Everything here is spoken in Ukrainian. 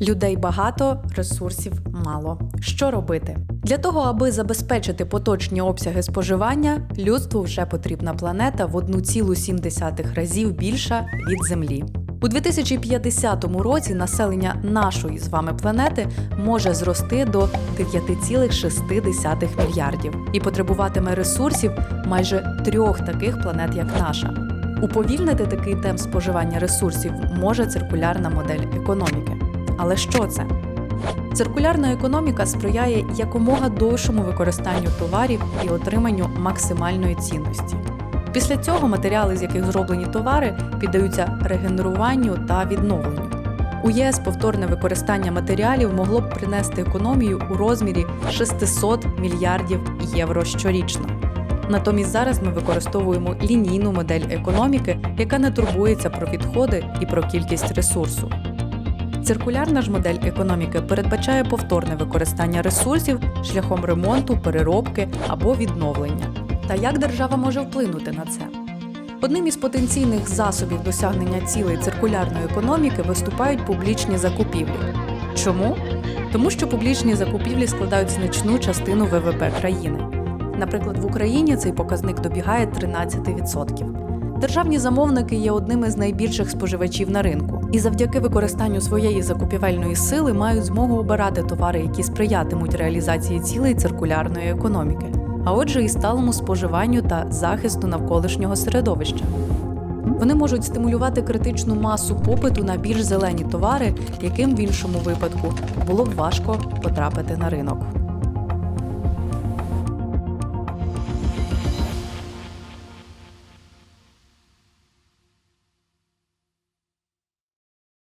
Людей багато, ресурсів мало. Що робити? Для того, аби забезпечити поточні обсяги споживання, людству вже потрібна планета в 1,7 разів більша від Землі. У 2050 році населення нашої з вами планети може зрости до 9,6 мільярдів і потребуватиме ресурсів майже трьох таких планет, як наша. Уповільнити такий темп споживання ресурсів може циркулярна модель економіки. Але що це? Циркулярна економіка сприяє якомога довшому використанню товарів і отриманню максимальної цінності. Після цього матеріали, з яких зроблені товари, піддаються регенеруванню та відновленню. У ЄС повторне використання матеріалів могло б принести економію у розмірі 600 мільярдів євро щорічно. Натомість зараз ми використовуємо лінійну модель економіки, яка не турбується про відходи і про кількість ресурсу. Циркулярна ж модель економіки передбачає повторне використання ресурсів шляхом ремонту, переробки або відновлення. Та як держава може вплинути на це? Одним із потенційних засобів досягнення цілей циркулярної економіки виступають публічні закупівлі. Чому? Тому що публічні закупівлі складають значну частину ВВП країни. Наприклад, в Україні цей показник добігає 13%. Державні замовники є одним із найбільших споживачів на ринку, і завдяки використанню своєї закупівельної сили мають змогу обирати товари, які сприятимуть реалізації цілей циркулярної економіки, а отже, і сталому споживанню та захисту навколишнього середовища. Вони можуть стимулювати критичну масу попиту на більш зелені товари, яким в іншому випадку було б важко потрапити на ринок.